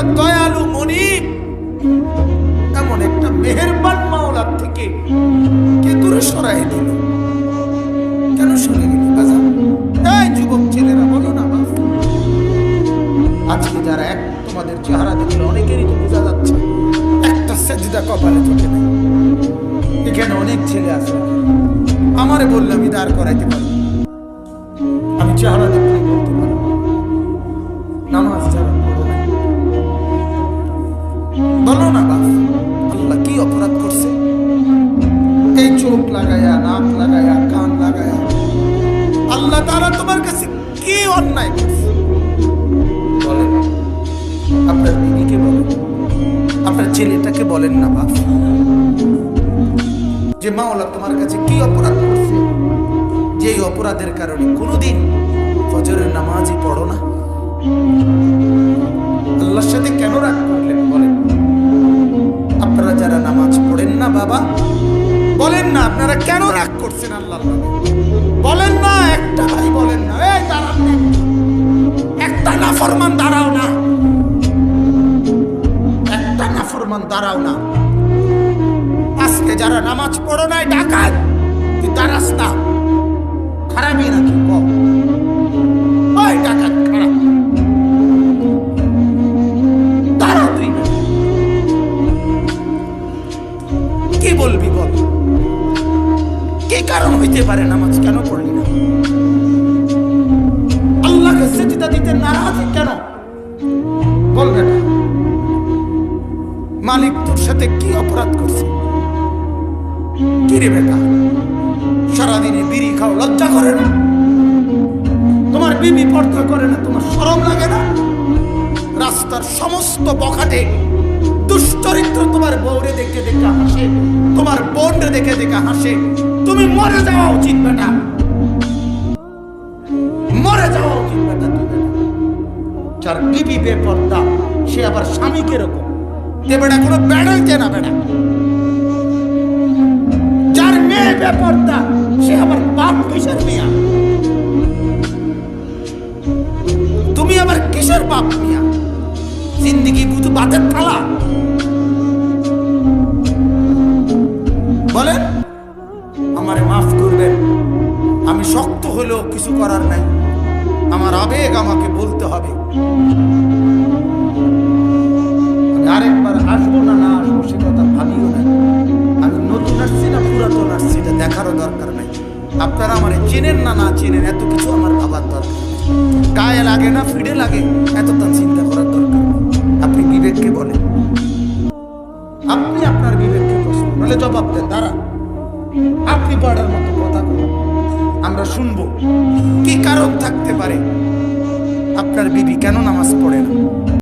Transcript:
একটা দয়ালু মনিব, এমন একটা মেহেরবান মাওলার থেকে কে দূরে সরাই দিল কেন সরে গেল বাজার এই যুবক ছেলেরা, বলো না, বাপ। আজকে যারা এক, তোমাদের চেহারা দেখলে অনেকেরই তো বোঝা যাচ্ছে, একটা সেজদা কপালে চোখে নেই। এখানে অনেক ছেলে আছে। আমারে বললে আমি দাঁড় করাইতে পারি আমি চেহারা দেখলে পারি চোখ লাগায়া, নাক লাগায়া, কান লাগায়া। আল্লাহ তারা তোমার কাছে কি অন্যায় বলেন আপনার দিদিকে বলেন আপনার ছেলেটাকে বলেন না, বাপ। যে মাওলা তোমার কাছে কি অপরাধ করছে? যে অপরাধের কারণে কোনোদিন ফজরের নামাজই পড়ো না। কেন রাগ করছেন আল্লাহ বলেন না, একটা ভাই বলেন না। এই দাঁড়ান একটা না। ফরমান দাঁড়াও না। একটা না ফরমান দাঁড়াও না। আজকে যারা নামাজ পড়ো নাই ডাকায় তুই দাঁড়াস না। কি কারণ হইতে পারে নামাজ কেন পড়লি না? আল্লাহকে সেজদা দিতে নারাজ কেন? বল বেটা, মালিক তোর সাথে কি অপরাধ করছে? কি রে বেটা, সারাদিনে বিড়ি খাও, লজ্জা করে না? তোমার বিবি পর্দা করে না, তোমার শরম লাগে না? রাস্তার সমস্ত বখাটে দুশ্চরিত্র তোমার বউরে দেখে দেখে হাসে, তোমার বোনরে দেখে দেখে হাসে তুমি মরে যাওয়া উচিত বেটা। মরে যাওয়া উচিত বেটা তুমি। যার বিবি বেপর্দা, সে আবার স্বামী কীরকম? তে বেটা কোনো বেড়াইতে না বেটা। যার মেয়ে বেপর্দা, সে আবার বাপ কিসের মিয়া? তুমি আবার কিসের বাপ মিয়া? জিন্দিগি বুধ বাতের থালা। করার নাই। আমার আবেগ আমাকে বলতে হবে। আরেকবার আসব না না আসব সে কথা ভাবিও না। আমি নতুন আসছি না, পুরাতন আসছি, এটা দেখারও দরকার নাই। আপনারা আমার চেনেন না না চেনেন, এত কিছু আমার ভাবার দরকার গায়ে লাগে না, ফিডে লাগে এত তার চিন্তা করার দরকার আপনি বিবেককে বলেন। আপনি আপনার বিবেককে প্রশ্ন, নাহলে জবাব দেন দাঁড়া আপনি পড়ার মতো আমরা শুনব। কি কারণ থাকতে পারে? আপনার বিবি কেন নামাজ পড়ে না?